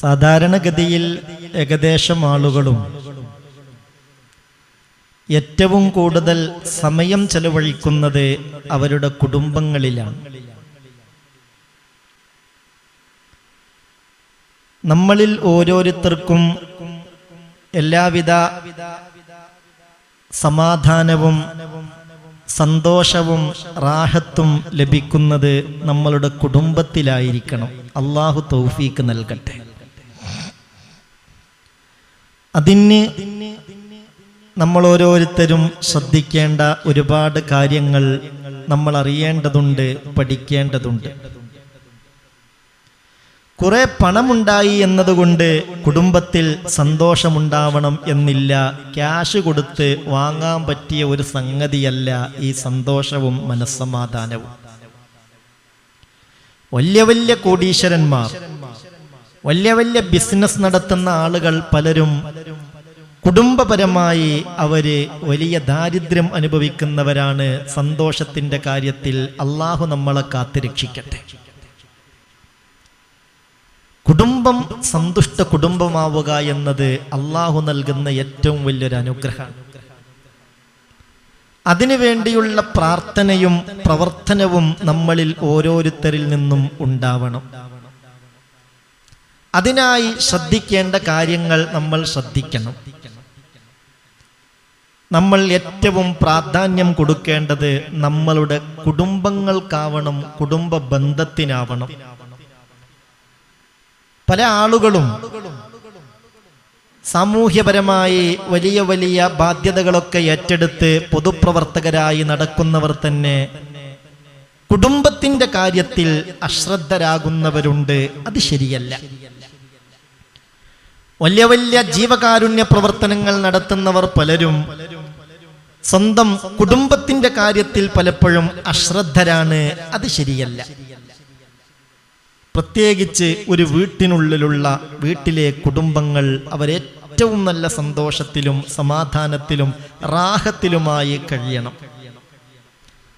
സാധാരണഗതിയിൽ ഏകദേശം ആളുകളും ഏറ്റവും കൂടുതൽ സമയം ചെലവഴിക്കുന്നത് അവരുടെ കുടുംബങ്ങളിലാണ്. നമ്മളിൽ ഓരോരുത്തർക്കും എല്ലാവിധ സമാധാനവും സന്തോഷവും റാഹത്തും ലഭിക്കുന്നത് നമ്മളുടെ കുടുംബത്തിലായിരിക്കണം. അള്ളാഹു തൗഫീക്ക് നൽകട്ടെ. അതിന് നമ്മൾ ഓരോരുത്തരും ശ്രദ്ധിക്കേണ്ട ഒരുപാട് കാര്യങ്ങൾ നമ്മൾ അറിയേണ്ടതുണ്ട് പഠിക്കേണ്ടതുണ്ട്. കുറെ പണമുണ്ടായി എന്നതുകൊണ്ട് കുടുംബത്തിൽ സന്തോഷമുണ്ടാവണം എന്നില്ല. ക്യാഷ് കൊടുത്ത് വാങ്ങാൻ പറ്റിയ ഒരു സംഗതിയല്ല ഈ സന്തോഷവും മനസ്സമാധാനവും. വലിയ വലിയ കോടീശ്വരന്മാർ വലിയ വലിയ ബിസിനസ് നടത്തുന്ന ആളുകൾ പലരും കുടുംബപരമായി അവർ വലിയ ദാരിദ്ര്യം അനുഭവിക്കുന്നവരാണ് സന്തോഷത്തിന്റെ കാര്യത്തിൽ അള്ളാഹു നമ്മളെ കാത്തുരക്ഷിക്കട്ടെ. കുടുംബം സന്തുഷ്ട കുടുംബമാവുക എന്നത് അള്ളാഹു നൽകുന്ന ഏറ്റവും വലിയൊരു അനുഗ്രഹമാണ് അതിനുവേണ്ടിയുള്ള പ്രാർത്ഥനയും പ്രവർത്തനവും നമ്മളിൽ ഓരോരുത്തരിൽ നിന്നും ഉണ്ടാവണം. അതിനായി ശ്രദ്ധിക്കേണ്ട കാര്യങ്ങൾ നമ്മൾ ശ്രദ്ധിക്കണം. നമ്മൾ ഏറ്റവും പ്രാധാന്യം കൊടുക്കേണ്ടത് നമ്മളുടെ കുടുംബങ്ങൾക്കാവണം കുടുംബ ബന്ധത്തിനാവണം. പല ആളുകളും സാമൂഹ്യപരമായി വലിയ വലിയ ബാധ്യതകളൊക്കെ ഏറ്റെടുത്ത് പൊതുപ്രവർത്തകരായി നടക്കുന്നവർ തന്നെ കുടുംബത്തിന്റെ കാര്യത്തിൽ അശ്രദ്ധരാകുന്നവരുണ്ട്. അത് ശരിയല്ല. വലിയ വലിയ ജീവകാരുണ്യ പ്രവർത്തനങ്ങൾ നടത്തുന്നവർ പലരും സ്വന്തം കുടുംബത്തിന്റെ കാര്യത്തിൽ പലപ്പോഴും അശ്രദ്ധരാണ്. അത് ശരിയല്ല. പ്രത്യേകിച്ച് ഒരു വീട്ടിനുള്ളിലുള്ള വീട്ടിലെ കുടുംബങ്ങൾ അവരേറ്റവും നല്ല സന്തോഷത്തിലും സമാധാനത്തിലും റാഹത്തിലുമായി കഴിയണം.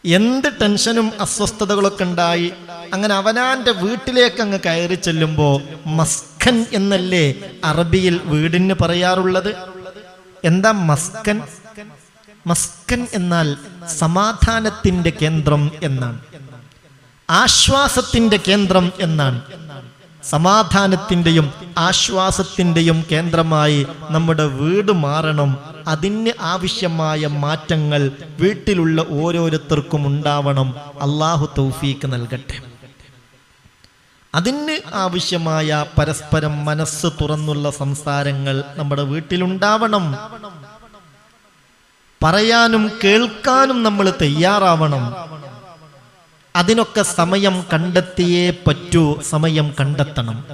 എന്ത് ടെൻഷനും അസ്വസ്ഥതകളൊക്കെ ഉണ്ടായി അങ്ങനെ അവനാന്റെ വീട്ടിലേക്ക് അങ്ങ് കയറി ചെല്ലുമ്പോ മസ്കൻ എന്നല്ലേ അറബിയിൽ വീടിന് പറയാറുള്ളത്? എന്താ മസ്കൻ? മസ്കൻ എന്നാൽ സമാധാനത്തിന്റെ കേന്ദ്രം എന്നാണ്. ആശ്വാസത്തിന്റെ കേന്ദ്രം എന്നാണ്. സമാധാനത്തിന്റെയും ആശ്വാസത്തിന്റെയും കേന്ദ്രമായി നമ്മുടെ വീട് മാറണം. അതിന് ആവശ്യമായ മാറ്റങ്ങൾ വീട്ടിലുള്ള ഓരോരുത്തർക്കും ഉണ്ടാവണം. അള്ളാഹു തൗഫീക്ക് നൽകട്ടെ. അതിന് ആവശ്യമായ പരസ്പരം മനസ്സ് തുറന്നുള്ള സംസാരങ്ങൾ നമ്മുടെ വീട്ടിലുണ്ടാവണം. പറയാനും കേൾക്കാനും നമ്മൾ തയ്യാറാവണം. അതിനൊക്കെ സമയം കണ്ടെത്തിയേ പറ്റൂ സമയം കണ്ടെത്തണം.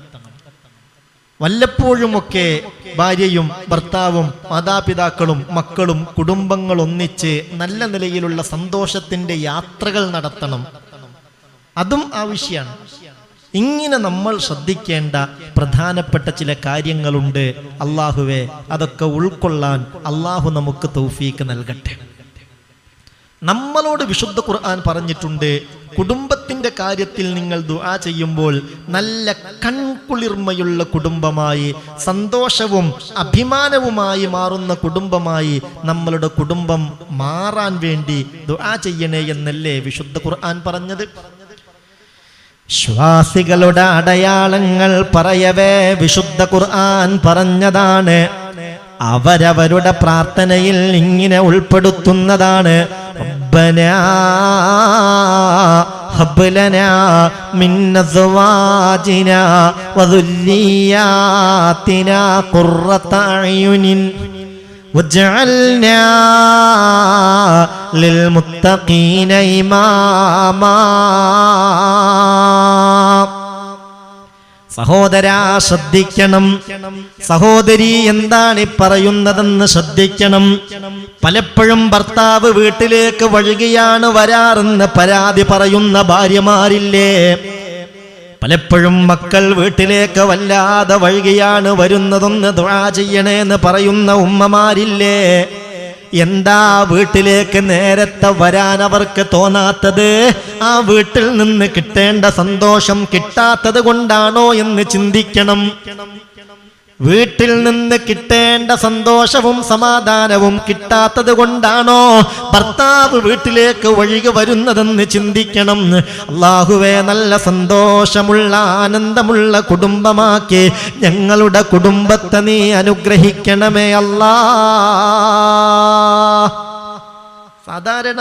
വല്ലപ്പോഴുമൊക്കെ ഭാര്യയും ഭർത്താവും മാതാപിതാക്കളും മക്കളും കുടുംബങ്ങൾ ഒന്നിച്ച് നല്ല നിലയിലുള്ള സന്തോഷത്തിന്റെ യാത്രകൾ നടത്തണം. അതും ആവശ്യമാണ് ഇങ്ങനെ നമ്മൾ ശ്രദ്ധിക്കേണ്ട പ്രധാനപ്പെട്ട ചില കാര്യങ്ങളുണ്ട്. അള്ളാഹുവെ അതൊക്കെ ഉൾക്കൊള്ളാൻ അള്ളാഹു നമുക്ക് തൗഫീക്ക് നൽകട്ടെ. നമ്മളോട് വിശുദ്ധ ഖുർആൻ പറഞ്ഞിട്ടുണ്ട് കുടുംബത്തിന്റെ കാര്യത്തിൽ നിങ്ങൾ ദുആ ചെയ്യുമ്പോൾ നല്ല കൺകുളിർമയുള്ള കുടുംബമായി സന്തോഷവും അഭിമാനവുമായി മാറുന്ന കുടുംബമായി നമ്മളുടെ കുടുംബം മാറാൻ വേണ്ടി ദുആ ചെയ്യണേ എന്നല്ലേ വിശുദ്ധ ഖുർആൻ പറഞ്ഞത്. ശ്വാസികളുടെ അടയാളങ്ങൾ പറയവേ വിശുദ്ധ ഖുർആൻ പറഞ്ഞതാണ് അവരവരുടെ പ്രാർത്ഥനയിൽ ഇങ്ങനെ ഉൾപ്പെടുത്തുന്നതാണ് ربنا هب لنا من أزواجنا وذرياتنا قرة أعين واجعلنا للمتقين إماما സഹോദരാ ശ്രദ്ധിക്കണം. സഹോദരി എന്താണ് ഈ പറയുന്നതെന്ന് ശ്രദ്ധിക്കണം. പലപ്പോഴും ഭർത്താവ് വീട്ടിലേക്ക് വഴുകിയാണ് വരാറെന്ന് പരാതി പറയുന്ന ഭാര്യമാരില്ലേ? പലപ്പോഴും മക്കൾ വീട്ടിലേക്ക് വല്ലാതെ വഴുകിയാണ് വരുന്നതൊന്ന് ദുആ ചെയ്യണേന്ന് പറയുന്ന ഉമ്മമാരില്ലേ? എന്താ വീട്ടിലേക്ക് നേരത്തെ വരാൻ അവർക്ക് തോന്നാത്തത്? ആ വീട്ടിൽ നിന്ന് കിട്ടേണ്ട സന്തോഷം കിട്ടാത്തത് കൊണ്ടാണോ എന്ന് ചിന്തിക്കണം. വീട്ടിൽ നിന്ന് കിട്ടേണ്ട സന്തോഷവും സമാധാനവും കിട്ടാത്തത് കൊണ്ടാണോ ഭർത്താവ് വീട്ടിലേക്ക് ഒഴുകി വരുന്നതെന്ന് ചിന്തിക്കണം. അള്ളാഹുവെ നല്ല സന്തോഷമുള്ള ആനന്ദമുള്ള കുടുംബമാക്കി ഞങ്ങളുടെ കുടുംബത്തെ നീ അനുഗ്രഹിക്കണമേ അല്ലാ. സാധാരണ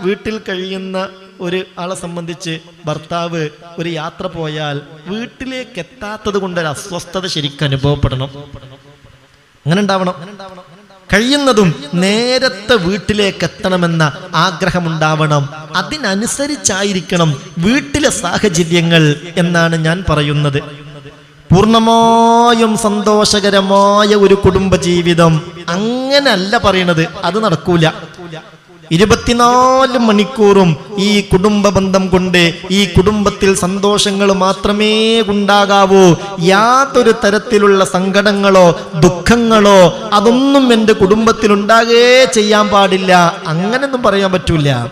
വീട്ടിൽ കഴിയുന്ന ഒരു ആളെ സംബന്ധിച്ച് ഭർത്താവ് ഒരു യാത്ര പോയാൽ വീട്ടിലേക്ക് എത്താത്തത് കൊണ്ട് ഒരു അസ്വസ്ഥത ശരിക്കും അനുഭവപ്പെടണം. അങ്ങനെ ഉണ്ടാവണം. കഴിയുന്നതും നേരത്തെ വീട്ടിലേക്ക് എത്തണമെന്ന ആഗ്രഹമുണ്ടാവണം. അതിനനുസരിച്ചായിരിക്കണം വീട്ടിലെ സാഹചര്യങ്ങൾ എന്നാണ് ഞാൻ പറയുന്നത്. പൂർണമായും സന്തോഷകരമായ ഒരു കുടുംബ ജീവിതം അങ്ങനല്ല പറയണത്. അത് നടക്കൂല. ഇരുപത്തിനാല് മണിക്കൂറും ഈ കുടുംബ ബന്ധം കൊണ്ട് ഈ കുടുംബത്തിൽ സന്തോഷങ്ങൾ മാത്രമേ ഉണ്ടാകാവൂ. യാതൊരു തരത്തിലുള്ള സങ്കടങ്ങളോ ദുഃഖങ്ങളോ അതൊന്നും എന്റെ കുടുംബത്തിൽ ഉണ്ടാകേ ചെയ്യാൻ പാടില്ല. അങ്ങനെയൊന്നും പറയാൻ പറ്റൂല.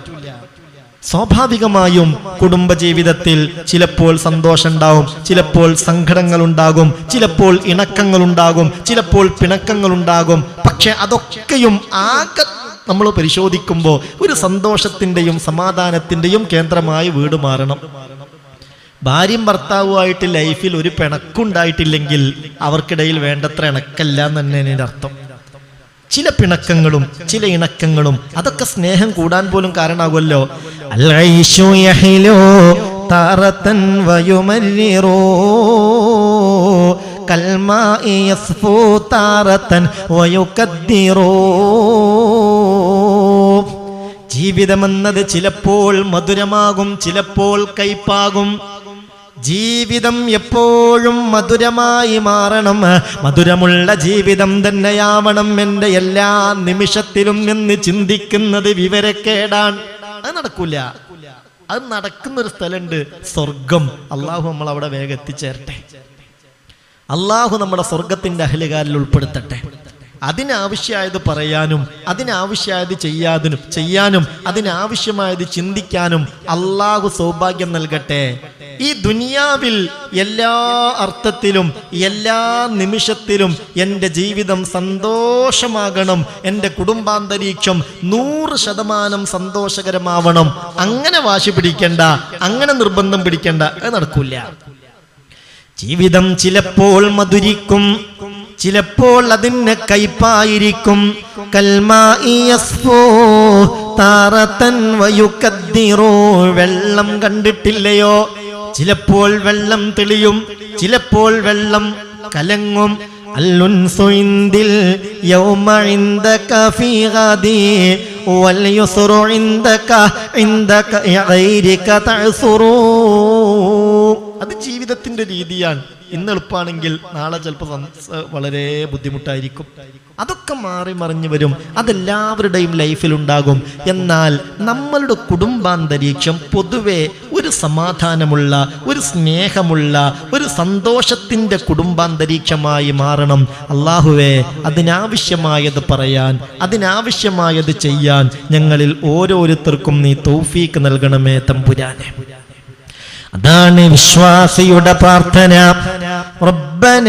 സ്വാഭാവികമായും കുടുംബജീവിതത്തിൽ ചിലപ്പോൾ സന്തോഷം ഉണ്ടാവും ചിലപ്പോൾ സങ്കടങ്ങൾ ഉണ്ടാകും ചിലപ്പോൾ ഇണക്കങ്ങൾ ഉണ്ടാകും ചിലപ്പോൾ പിണക്കങ്ങൾ ഉണ്ടാകും. പക്ഷെ അതൊക്കെയും ആകെ നമ്മൾ പരിശോധിക്കുമ്പോൾ ഒരു സന്തോഷത്തിന്റെയും സമാധാനത്തിന്റെയും കേന്ദ്രമായി വീട് മാറണം. ഭാര്യയും ഭർത്താവുമായിട്ട് ലൈഫിൽ ഒരു പിണക്കുണ്ടായിട്ടില്ലെങ്കിൽ അവർക്കിടയിൽ വേണ്ടത്ര ഇണക്കല്ല എന്ന് എന്റെ അർത്ഥം. ചില പിണക്കങ്ങളും ചില ഇണക്കങ്ങളും അതൊക്കെ സ്നേഹം കൂടാൻ പോലും കാരണമാകുമല്ലോ താറത്തൻ വയുമല്ലിറോ കൽമാ താറത്തൻ വയുകദ്ദിറോ. ജീവിതമെന്നത് ചിലപ്പോൾ മധുരമാകും ചിലപ്പോൾ കയ്പാകും. ജീവിതം എപ്പോഴും മധുരമായി മാറണം. മധുരമുള്ള ജീവിതം തന്നെയാവണം എന്റെ എല്ലാ നിമിഷത്തിലും എന്ന് ചിന്തിക്കുന്നത് വിവരക്കേടാണ്. അത് നടക്കൂല. അത് നടക്കുന്നൊരു സ്ഥലമുണ്ട്. സ്വർഗം. അള്ളാഹു നമ്മൾ അവിടെ വേഗം എത്തിച്ചേരട്ടെ. അള്ളാഹു നമ്മുടെ സ്വർഗത്തിന്റെ അഹലുകാരിൽ ഉൾപ്പെടുത്തട്ടെ. അതിനാവശ്യമായത് പറയാനും അതിനാവശ്യമായത് ചെയ്യാതിനും ചെയ്യാനും അതിനാവശ്യമായത് ചിന്തിക്കാനും അള്ളാഹു സൗഭാഗ്യം നൽകട്ടെ. ഈ ദുനിയാവിൽ എല്ലാ അർത്ഥത്തിലും എല്ലാ നിമിഷത്തിലും എന്റെ ജീവിതം സന്തോഷമാകണം എന്റെ കുടുംബാന്തരീക്ഷം നൂറ് ശതമാനം സന്തോഷകരമാവണം. അങ്ങനെ വാശി പിടിക്കണ്ട അങ്ങനെ നിർബന്ധം പിടിക്കണ്ട അത് നടക്കൂല. ജീവിതം ചിലപ്പോൾ മധുരിക്കും ചിലപ്പോൾ അതിന് കയ്പായിരിക്കും താറത്തൻ വയുക്കദ്ദിറോ. വെള്ളം കണ്ടിട്ടില്ലയോ? ചിലപ്പോൾ വെള്ളം തെളിയും. ചിലപ്പോൾ വെള്ളം കലങ്ങും. അല്ലുൻസു ഇന്ദിൽ യൗമ വൽയുസ്റു ഇൻദക ഇൻദക അത് ജീവിതത്തിന്റെ രീതിയാണ്. ഇന്ന് എളുപ്പമാണെങ്കിൽ നാളെ ചിലപ്പോൾ വളരെ ബുദ്ധിമുട്ടായിരിക്കും. അതൊക്കെ മാറി മറിഞ്ഞു വരും. അതെല്ലാവരുടെയും ലൈഫിൽ ഉണ്ടാകും. എന്നാൽ നമ്മളുടെ കുടുംബാന്തരീക്ഷം പൊതുവെ ഒരു സമാധാനമുള്ള ഒരു സ്നേഹമുള്ള ഒരു സന്തോഷത്തിന്റെ കുടുംബാന്തരീക്ഷമായി മാറണം. അള്ളാഹുവെ അതിനാവശ്യമായത് പറയാൻ അതിനാവശ്യമായത് ചെയ്യാൻ ഞങ്ങളിൽ ഓരോരുത്തർക്കും നീ തൗഫീക്ക് നൽകണമേ തമ്പുരാനെ. അതാണ് വിശ്വാസിയുടെ പ്രാർത്ഥന. റബ്ബന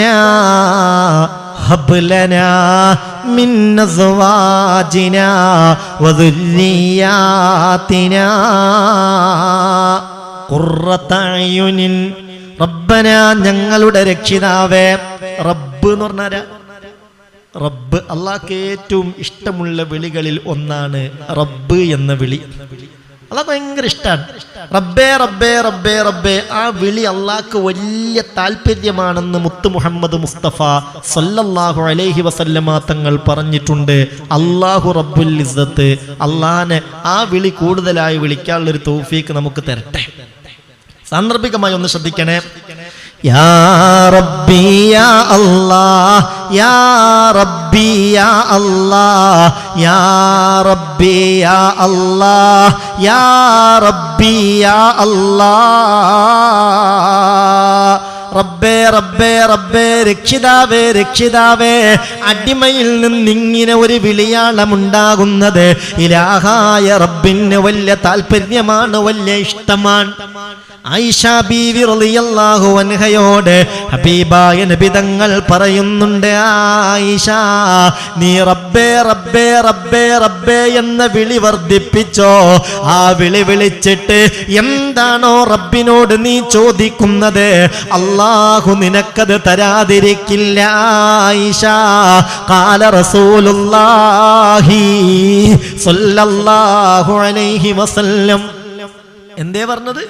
റബ്ബന ഞങ്ങളുടെ രക്ഷിതാവേ റബ്ബ് എന്ന് പറഞ്ഞാൽ റബ്ബ് അള്ളാഹ്ക്ക് ഏറ്റവും ഇഷ്ടമുള്ള വിളികളിൽ ഒന്നാണ് റബ്ബ് എന്ന വിളി. അള്ളാഹ് ഭയങ്കര ഇഷ്ടമാണ് റബ്ബേ റബ്ബേ റബ്ബേ റബ്ബേ. ആ വിളി അള്ളാഹ്ക്ക് വലിയ താല്പര്യമാണെന്ന് മുത്ത് മുഹമ്മദ് മുസ്തഫ സല്ലല്ലാഹു അലൈഹി വസല്ലമ തങ്ങൾ പറഞ്ഞിട്ടുണ്ട്. അള്ളാഹു റബ്ബുൽ ഇസ്സത്ത് അള്ളാഹിനെ ആ വിളി കൂടുതലായി വിളിക്കാനുള്ളൊരു തൗഫീക്ക് നമുക്ക് തരട്ടെ. സാന്ദർഭികമായി ഒന്ന് ശ്രദ്ധിക്കണേ. റബ്ബേ റബ്ബേ റബ്ബേ രക്ഷിതാവേ രക്ഷിതാവേ അടിമയിൽ നിന്നിങ്ങനെ ഒരു വിളിയാളമുണ്ടാകുന്നത് ഇലാഹായ റബ്ബിന് വലിയ താല്പര്യമാണ് വലിയ ഇഷ്ടമാണ്. ആയിഷ ബീവി റളിയല്ലാഹു അൻഹയോട് ഹബീബായ നബി തങ്ങൾ പറയുന്നുണ്ട് ആയിഷ നീ റബ്ബേ റബ്ബേ റബ്ബേ റബ്ബേ എന്ന വിളി വർദ്ധിപ്പിച്ചോ? ആ വിളി വിളിച്ചിട്ട് എന്താണോ റബ്ബിനോട് നീ ചോദിക്കുന്നത്? അള്ളാഹു നിനക്കത് തരാതിരിക്കില്ല ആയിഷ. കാല റസൂലുള്ളാഹി സ്വല്ലല്ലാഹു അലൈഹി വസല്ലം. എന്തേ പറഞ്ഞത്?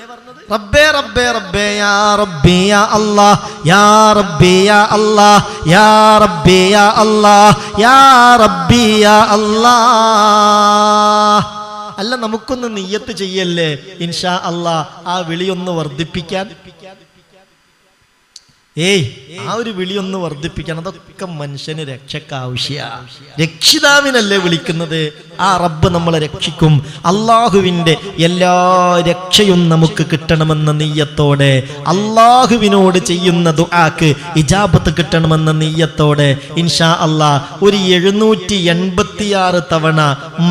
റബ്ബേ റബ്ബേ റബ്ബേ യാ റബ്ബി യാ അല്ലാ യാ റബ്ബി യാ അല്ലാ യാ റബ്ബി യാ അല്ലാ യാ അല്ലാ അല്ല നമുക്കൊന്ന് നിയ്യത്ത് ചെയ്യല്ലേ? ഇൻഷാ അല്ലാ ആ വിളിയൊന്ന് വർദ്ധിപ്പിക്കാൻ. ഏയ് ആ ഒരു വിളിയൊന്ന് വർദ്ധിപ്പിക്കാൻ. അതൊക്കെ മനുഷ്യന് രക്ഷക്കാവശ്യ രക്ഷിതാവിനല്ലേ വിളിക്കുന്നത്? ആ റബ്ബ് നമ്മളെ രക്ഷിക്കും. അള്ളാഹുവിന്റെ എല്ലാ രക്ഷയും നമുക്ക് കിട്ടണമെന്ന നെയ്യത്തോടെ അള്ളാഹുവിനോട് ചെയ്യുന്ന ദുആക്ക് ഇജാബത്ത് കിട്ടണമെന്ന നെയ്യത്തോടെ ഇൻഷാ അള്ളാ ഒരു എഴുന്നൂറ്റി എൺപത്തിയാറ് തവണ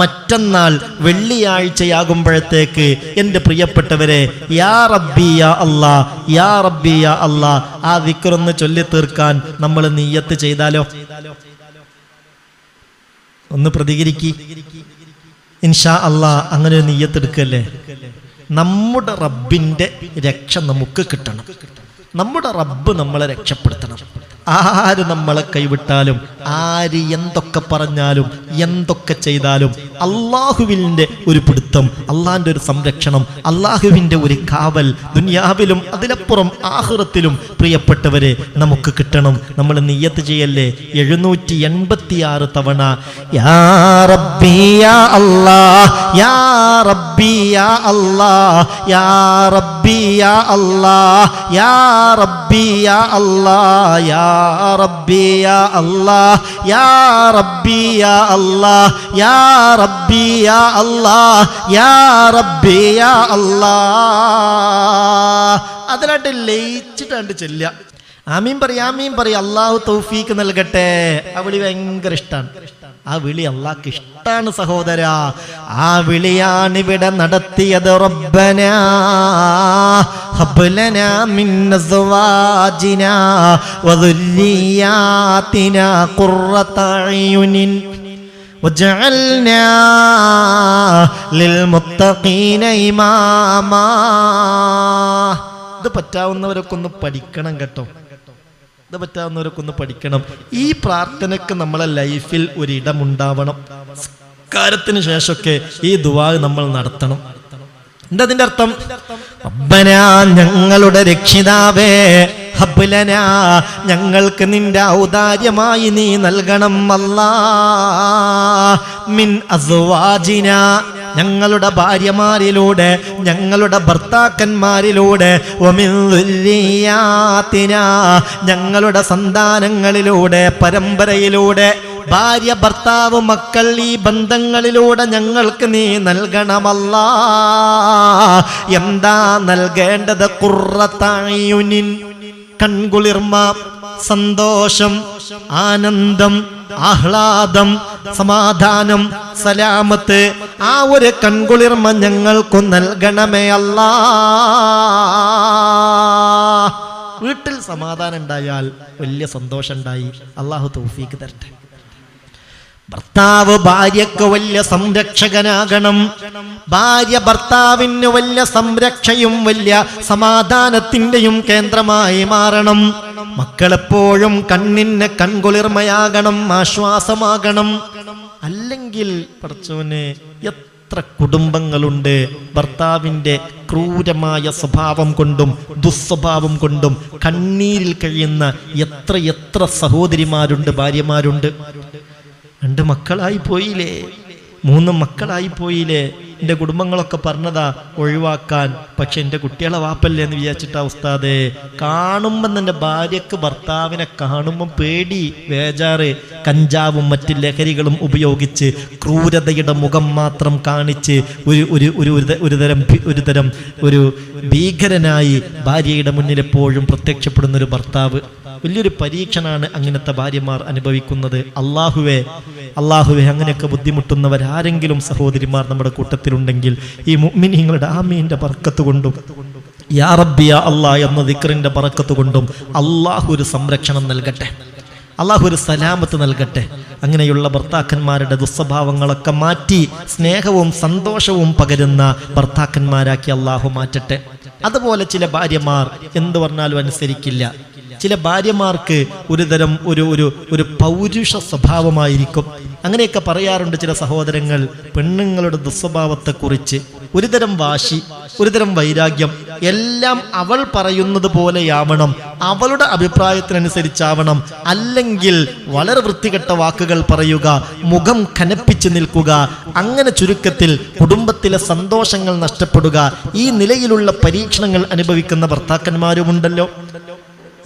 മറ്റന്നാൾ വെള്ളിയാഴ്ചയാകുമ്പോഴത്തേക്ക് എന്റെ പ്രിയപ്പെട്ടവരെ യാ റബ്ബി യാ അല്ലാ യാ റബ്ബി യാ അല്ലാ ആ വിക്രൊന്ന് ചൊല്ലി തീർക്കാൻ നമ്മൾ നീയത്ത് ചെയ്താലോ? ഒന്ന് പ്രതികരിക്കി. ഇൻഷാ അള്ളാ അങ്ങനെ ഒരു നീയത്തെടുക്കല്ലേ? നമ്മുടെ റബ്ബിന്റെ രക്ഷ നമുക്ക് കിട്ടണം. നമ്മുടെ റബ്ബ് നമ്മളെ രക്ഷപ്പെടുത്തണം. ആര് നമ്മളെ കൈവിട്ടാലും ആര് എന്തൊക്കെ പറഞ്ഞാലും എന്തൊക്കെ ചെയ്താലും അള്ളാഹുവിന്റെ ഒരു പിടുത്തം അള്ളാഹിന്റെ ഒരു സംരക്ഷണം അള്ളാഹുവിന്റെ ഒരു കാവൽ ദുനിയാവിലും അതിലപ്പുറം ആഹൃത്തിലും പ്രിയപ്പെട്ടവരെ നമുക്ക് കിട്ടണം. നമ്മൾ നിയ്യത്ത് ചെയ്യല്ലേ? എഴുന്നൂറ്റി എൺപത്തി ആറ് തവണ യാ അല്ലാ യാ യാ യാ യാ യാ റബ്ബി യാ അല്ലാ യാ റബ്ബി യാ അല്ലാ അതിലായിട്ട് ലയിച്ചിട്ടാണ്ട് ചെല്ലുക. ആമീൻ പറയും ആമീൻ പറയും അള്ളാഹു തൗഫീക്ക് നൽകട്ടെ. ആ വിളി ഭയങ്കര ഇഷ്ടമാണ് ആ വിളി അള്ളാഹ്ക്ക് ഇഷ്ടാണ് സഹോദര. ആ വിളിയാണ് ഇവിടെ നടത്തിയത് റബ്ബന. ഹബ്ലന മിൻ അസ്വാജിന വദുല്ലിയാതിന ഖുർറത അയുനിൻ وجعلنا للمتقين إماما ഇത് പറ്റാവുന്നവരൊക്കെ ഒന്ന് പഠിക്കണം കേട്ടോ ഇത് പറ്റാവുന്നവരൊക്കെ ഒന്ന് പഠിക്കണം ഈ പ്രാർത്ഥനയ്ക്ക് നമ്മളെ ലൈഫിൽ ഒരിടമുണ്ടാവണം സംസ്കാരത്തിന് ശേഷമൊക്കെ ഈ ദുവാ നമ്മൾ നടത്തണം എന്താ അതിന്റെ അർത്ഥം റബ്ബന ഞങ്ങളുടെ രക്ഷിതാവേ ഹബ്ലന ഞങ്ങൾക്ക് നിന്റെ ഔദാര്യമായി നീ നൽകണം അല്ലാ. മിൻ അസ്വാജിന ഞങ്ങളുടെ ഭാര്യമാരിലൂടെ ഞങ്ങളുടെ ഭർത്താക്കന്മാരിലൂടെ ഞങ്ങളുടെ സന്താനങ്ങളിലൂടെ പരമ്പരയിലൂടെ ഭാര്യ ഭർത്താവ് മക്കൾ ഈ ബന്ധങ്ങളിലൂടെ ഞങ്ങൾക്ക് നീ നൽകണമല്ല എന്താ നൽകേണ്ടത്? കുറത്തായുനിൻ കൺകുളിർമ സന്തോഷം ആനന്ദം ആഹ്ലാദം സമാധാനം സലാമത്ത്. ആ ഒരു കൺകുളിർമ ഞങ്ങൾക്കു നൽകണമേ അല്ല. വീട്ടിൽ സമാധാനം ഉണ്ടായാൽ വലിയ സന്തോഷം ഉണ്ടായി അള്ളാഹു തൗഫീക്ക് തരട്ടെ. ഭർത്താവ് ഭാര്യക്ക് വലിയ സംരക്ഷകനാകണം. ഭാര്യ ഭർത്താവിന് വലിയ സംരക്ഷയും വലിയ സമാധാനത്തിന്റെയും കേന്ദ്രമായി മാറണം. മക്കളെപ്പോഴും കണ്ണിന് കൺകുളിർമയാകണം ആശ്വാസമാകണം. അല്ലെങ്കിൽ പറച്ചോനെ എത്ര കുടുംബങ്ങളുണ്ട്. ഭർത്താവിന്റെ ക്രൂരമായ സ്വഭാവം കൊണ്ടും ദുസ്വഭാവം കൊണ്ടും കണ്ണീരിൽ കഴിയുന്ന എത്ര എത്ര സഹോദരിമാരുണ്ട് ഭാര്യമാരുണ്ട്. രണ്ട് മക്കളായി പോയില്ലേ? മൂന്ന് മക്കളായി പോയില്ലേ? എന്റെ കുടുംബങ്ങളൊക്കെ പറഞ്ഞതാ ഒഴിവാക്കാൻ. പക്ഷെ എന്റെ കുട്ടികളെ വാപ്പല്ലേ എന്ന് വിചാരിച്ചിട്ടാ ഉസ്താദേ. കാണുമ്പം തന്നെ ഭാര്യക്ക് ഭർത്താവിനെ കാണുമ്പം പേടി വേജാറ് കഞ്ചാവും മറ്റ് ലഹരികളും ഉപയോഗിച്ച് ക്രൂരതയുടെ മുഖം മാത്രം കാണിച്ച് ഒരു ഒരു ഒരു ഒരു തരം ഒരു തരം ഒരു ഭീകരനായി ഭാര്യയുടെ മുന്നിൽ എപ്പോഴും പ്രത്യക്ഷപ്പെടുന്ന ഒരു ഭർത്താവ്. വലിയൊരു പരീക്ഷണാണ് അങ്ങനത്തെ ഭാര്യമാർ അനുഭവിക്കുന്നത്. അള്ളാഹുവെ അള്ളാഹുവെ അങ്ങനെയൊക്കെ ബുദ്ധിമുട്ടുന്നവരാരെങ്കിലും സഹോദരിമാർ നമ്മുടെ കൂട്ടത്തിലുണ്ടെങ്കിൽ ഈ മുഅ്മിനീങ്ങളുടെ ആമീന്റെ പറക്കത്ത് കൊണ്ടും യാ റബ്ബിയ അള്ളാ എന്ന ദിക്റിന്റെ പറക്കത്ത് കൊണ്ടും അള്ളാഹു ഒരു സംരക്ഷണം നൽകട്ടെ. അള്ളാഹു ഒരു സലാമത്ത് നൽകട്ടെ. അങ്ങനെയുള്ള ഭർത്താക്കന്മാരുടെ ദുസ്വഭാവങ്ങളൊക്കെ മാറ്റി സ്നേഹവും സന്തോഷവും പകരുന്ന ഭർത്താക്കന്മാരാക്കി അള്ളാഹു മാറ്റട്ടെ. അതുപോലെ ചില ഭാര്യമാർ എന്ത് പറഞ്ഞാലും അനുസരിക്കില്ല. ചില ഭാര്യമാർക്ക് ഒരു തരം ഒരു ഒരു ഒരു പൗരുഷ സ്വഭാവമായിരിക്കും. അങ്ങനെയൊക്കെ പറയാറുണ്ട് ചില സഹോദരങ്ങൾ പെണ്ണുങ്ങളുടെ ദുസ്വഭാവത്തെക്കുറിച്ച്. ഒരു തരം വാശി ഒരു തരം വൈരാഗ്യം എല്ലാം അവൾ പറയുന്നത് പോലെയാവണം അവളുടെ അഭിപ്രായത്തിനനുസരിച്ചാവണം. അല്ലെങ്കിൽ വളരെ വൃത്തികെട്ട വാക്കുകൾ പറയുക മുഖം കനപ്പിച്ച് നിൽക്കുക അങ്ങനെ ചുരുക്കത്തിൽ കുടുംബത്തിലെ സന്തോഷങ്ങൾ നഷ്ടപ്പെടുക ഈ നിലയിലുള്ള പരീക്ഷണങ്ങൾ അനുഭവിക്കുന്ന ഭർത്താക്കന്മാരുമുണ്ടല്ലോ.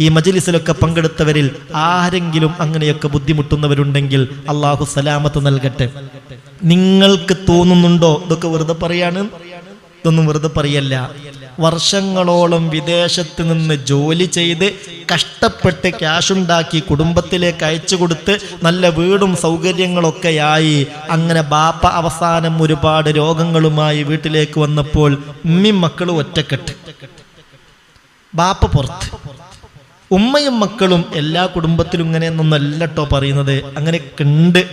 ഈ മജലിസിലൊക്കെ പങ്കെടുത്തവരിൽ ആരെങ്കിലും അങ്ങനെയൊക്കെ ബുദ്ധിമുട്ടുന്നവരുണ്ടെങ്കിൽ അള്ളാഹു സലാമത്ത് നൽകട്ടെ. നിങ്ങൾക്ക് തോന്നുന്നുണ്ടോ? ഇതൊക്കെ വെറുതെ പറയാണ്. ഇതൊന്നും വെറുതെ പറയല്ല. വർഷങ്ങളോളം വിദേശത്ത് നിന്ന് ജോലി ചെയ്ത് കഷ്ടപ്പെട്ട് ക്യാഷുണ്ടാക്കി കുടുംബത്തിലേക്ക് അയച്ചു കൊടുത്ത് നല്ല വീടും സൗകര്യങ്ങളൊക്കെയായി. അങ്ങനെ ബാപ്പ അവസാനം ഒരുപാട് രോഗങ്ങളുമായി വീട്ടിലേക്ക് വന്നപ്പോൾ ഉമ്മി മക്കൾ ഒറ്റക്കെട്ട്. ബാപ്പ പുറത്ത്. ഉമ്മയും മക്കളും എല്ലാ കുടുംബത്തിലും ഇങ്ങനെ അല്ല കേട്ടോ പറയുന്നത്. അങ്ങനെ ഉണ്ട്.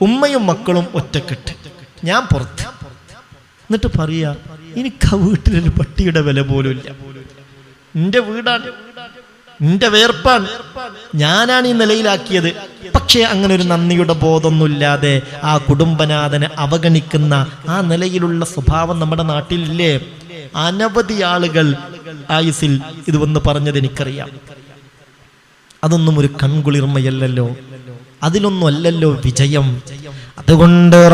ഉമ്മയും മക്കളും ഒറ്റക്കെട്ട്. ഞാൻ പുറത്ത്. എന്നിട്ട് പറയാ എനിക്ക് ആ വീട്ടിലൊരു പട്ടിയുടെ വില പോലും ഇല്ല. എന്റെ വീടാണ്. എന്റെ വേർപ്പാണ്. ഞാനാണ് ഈ നിലയിലാക്കിയത്. പക്ഷേ അങ്ങനെ ഒരു നന്ദിയുടെ ബോധമൊന്നുമില്ലാതെ ആ കുടുംബനാഥനെ അവഗണിക്കുന്ന ആ നിലയിലുള്ള സ്വഭാവം നമ്മുടെ നാട്ടിലില്ലേ? അനവധി ആളുകൾ ആയുസിൽ ഇത് വന്ന് പറഞ്ഞത് എനിക്കറിയാം. അതൊന്നും ഒരു കൺകുളിർമയല്ലല്ലോ. അതിലൊന്നും അല്ലല്ലോ വിജയം. അതുകൊണ്ട്